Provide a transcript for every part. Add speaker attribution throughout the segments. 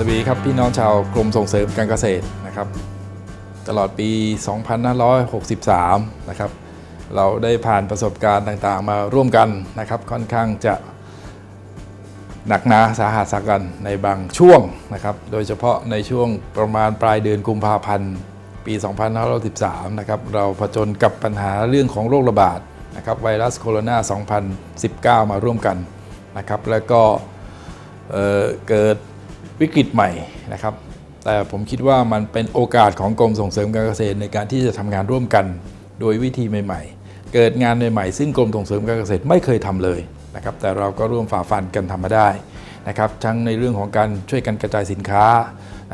Speaker 1: สวัสดีครับพี่น้องชาวกรมส่งเสริมการเกษตรนะครับ ตลอดปี 2563 นะครับ เราได้ผ่านประสบการณ์ต่างๆ มาร่วมกันนะครับ ค่อนข้างจะหนักหนาสาหัสกันในบางช่วงนะครับ โดยเฉพาะในช่วงประมาณปลายเดือนกุมภาพันธ์ ปี 2513 นะครับ เราผจญกับปัญหาเรื่องของโรคระบาดนะครับไวรัสโคโรนา 2019 มาร่วมกันนะครับ แล้วก็เเกิด วิกฤตใหม่นะครับ แต่ผมคิดว่ามันเป็นโอกาสของกรมส่งเสริมการเกษตรในการที่จะทำงานร่วมกันโดยวิธีใหม่ ๆ เกิดงานใหม่ๆซึ่งกรมส่งเสริมการเกษตรไม่เคยทำเลยนะครับ แต่เราก็ร่วมฝ่าฟันกันทำมาได้นะครับทั้งในเรื่องของการช่วยกันกระจายสินค้า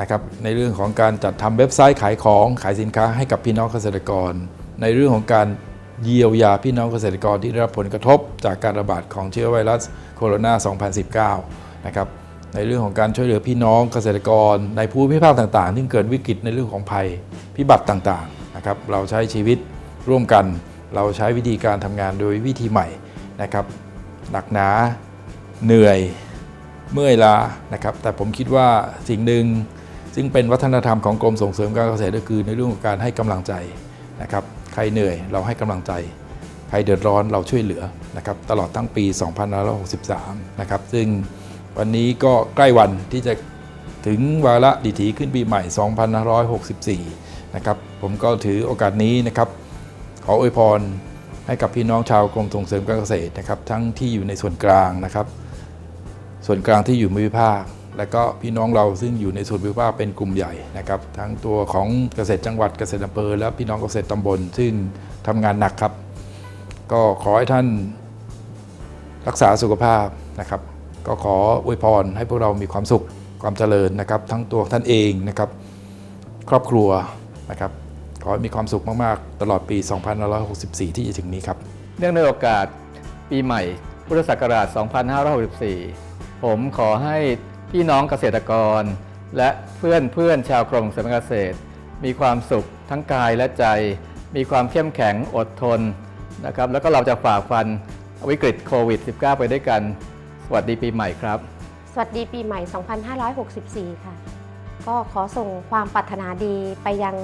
Speaker 1: นะครับในเรื่องของการจัดทำเว็บไซต์ขายของขายสินค้าให้กับพี่น้องเกษตรกร ในเรื่องของการเยียวยาพี่น้องเกษตรกรที่ได้รับผลกระทบจากการระบาดของเชื้อไวรัสโคโรนา 2019 นะครับ ในเรื่องของการช่วยเหลือพี่น้องเกษตรกร ในภูมิภาคต่างๆ ที่เกิดวิกฤตในเรื่องของภัยพิบัติต่างๆนะครับเราใช้ชีวิตร่วมกัน เราใช้วิธีการทำงานโดยวิธีใหม่นะครับหนักหนาเหนื่อยเมื่อยล้านะครับแต่ผมคิดว่าสิ่งหนึ่งซึ่งเป็นวัฒนธรรมของกรมส่งเสริมการเกษตรก็คือในเรื่องของการให้กำลังใจนะครับใครเหนื่อยเราให้กำลังใจ ใครเดือดร้อนเราช่วยเหลือนะครับตลอดทั้งปี 2563 นะครับซึ่ง วันนี้ก็ใกล้วันที่จะถึงวาระดิถีขึ้นปีใหม่ 2564 นะครับ ผมก็ถือโอกาสนี้นะครับ ขออวยพรให้กับพี่น้องชาวกรมส่งเสริมการเกษตรนะครับ ทั้งที่อยู่ในส่วนกลางนะครับ ส่วนกลางที่อยู่มิภาค และก็พี่น้องเราซึ่งอยู่ในส่วนมิภาคเป็นกลุ่มใหญ่นะครับ ทั้งตัวของเกษตรจังหวัดเกษตรอำเภอและพี่น้องเกษตรตำบล ซึ่งทำงานหนักครับ ก็ขอให้ท่านรักษาสุขภาพนะครับ ก็ขออวยพรให้พวกเรามีความสุขความเจริญนะครับ ทั้งตัวท่านเองนะครับ ครอบครัวนะครับ ขอให้มีความสุขมากๆ ตลอดปี 2564 ที่จะถึงนี้ครับ
Speaker 2: เนื่องในโอกาสปีใหม่ พุทธศักราช 2564 ผมขอให้พี่น้องเกษตรกร และเพื่อนเพื่อนชาวกรมเสริมกเกษตร มีความสุขทั้งกายและใจ มีความเข้มแข็งอดทนนะครับ แล้วก็เราจะฝ่าฟันวิกฤตโควิด -19 ไปด้วยกัน สวัสดีปีใหม่ครับ
Speaker 3: สวัสดีปีใหม่ 2564 ค่ะ ก็ขอส่งความปรารถนาดีไปยัง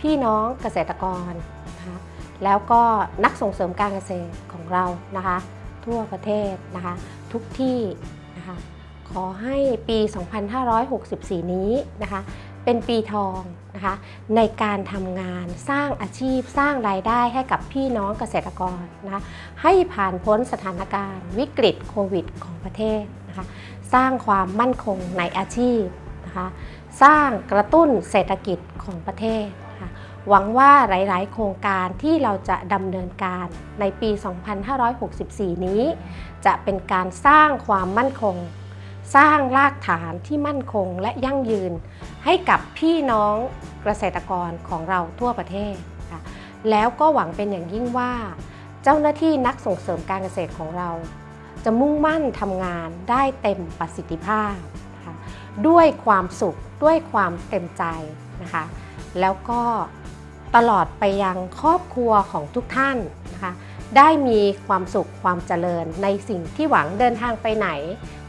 Speaker 3: พี่น้องเกษตรกรนะคะแล้วก็นักส่งเสริมการเกษตรของเรานะคะ ทั่วประเทศนะคะ ทุกที่นะคะขอให้ปี 2564 นี้นะคะ เป็นปีทองนะคะในการทำงานสร้างอาชีพสร้างรายได้ให้กับพี่น้องเกษตรกรนะคะให้ผ่านพ้นสถานการณ์วิกฤตโควิดของประเทศนะคะสร้างความมั่นคงในอาชีพนะคะสร้างกระตุ้นเศรษฐกิจของประเทศนะคะหวังว่าหลาย ๆ โครงการที่เราจะดำเนินการในปี 2564 นี้ จะเป็นการสร้างความมั่นคง สร้างรากฐานที่มั่นคงและยั่งยืน ให้กับพี่น้องเกษตรกรของเราทั่วประเทศค่ะแล้วก็หวังเป็นอย่างยิ่งว่า เจ้าหน้าที่นักส่งเสริมการเกษตรของเรา จะมุ่งมั่นทำงานได้เต็มประสิทธิภาพนะคะด้วยความสุขด้วยความเต็มใจนะคะแล้วก็ตลอดไปยังครอบครัวของทุกท่านนะคะ ได้มีความสุขความเจริญในสิ่งที่หวังเดินทางไปไหน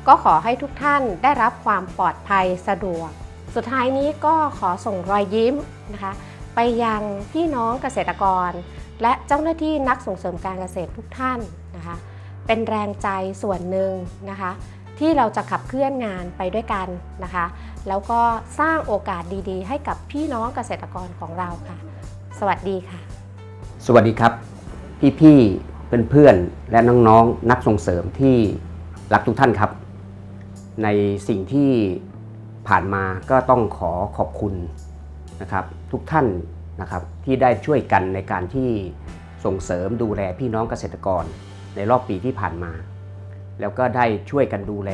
Speaker 3: ก็ขอให้ทุกท่านได้รับความปลอดภัยสะดวก สุดท้ายนี้ก็ขอส่งรอยยิ้มนะคะ ไปยังพี่น้องเกษตรกร และเจ้าหน้าที่นักส่งเสริมการเกษตรทุกท่านนะคะ เป็นแรงใจส่วนหนึ่งนะคะ ที่เราจะขับเคลื่อนงานไปด้วยกันนะคะ แล้วก็สร้างโอกาสดีๆ ให้กับพี่น้องเกษตรกรของเราค่ะ สวัสดีค่ะ
Speaker 4: สวัสดีครับ พี่ๆเพื่อนๆและน้องๆ นักส่งเสริมที่รักทุกท่านครับ ในสิ่งที่ผ่านมาก็ต้องขอขอบคุณนะครับทุกท่านนะครับที่ได้ช่วยกันในการที่ส่งเสริมดูแลพี่น้องเกษตรกรในรอบปีที่ผ่านมา แล้วก็ได้ช่วยกันดูแล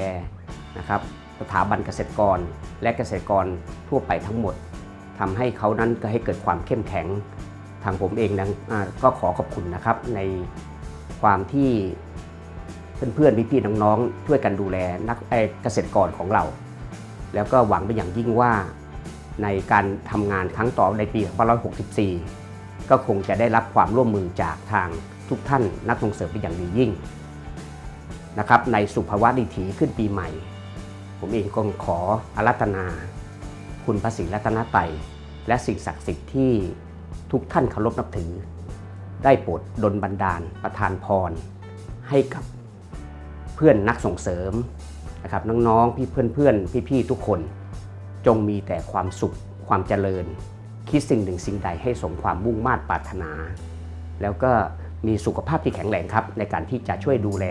Speaker 4: นะครับสถาบันเกษตรกรและเกษตรกรทั่วไปทั้งหมดทำให้เขานั้นก็ให้เกิดความเข้มแข็ง ทางผมเองนะก็ขอขอบคุณนะครับในความที่เพื่อนๆพี่ๆน้องๆช่วยกันดูแลนักเกษตรกรของเรา แล้วก็หวังเป็นอย่างยิ่งว่าในการทำงานครั้งต่อในปี 2564 ก็คงจะได้รับความร่วมมือจากทางทุกท่านนักส่งเสริมเป็นอย่างดียิ่งนะครับในสุภาวะดิถีขึ้นปีใหม่ ผมเองก็ขออารัตนา คุณพระศรีรัตนตรัยและสิ่งศักดิ์สิทธิ์ที่ ทุกท่านเคารพนับถือ ได้โปรดดลบันดาลประทานพร ให้กับเพื่อนนักส่งเสริมนะครับน้องๆพี่เพื่อนๆพี่ๆทุกคน จงมีแต่ความสุขความเจริญ คิดสิ่งหนึ่งสิ่งใดให้สมความมุ่งมา่ปรารถนา แล้วก็มีสุขภาพที่แข็งแรงครับ ในการที่จะช่วยดูแล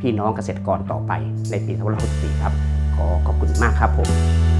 Speaker 4: พี่น้องเกษตรกรต่อไปในปี2564ครับ ขอขอบคุณมากครับผม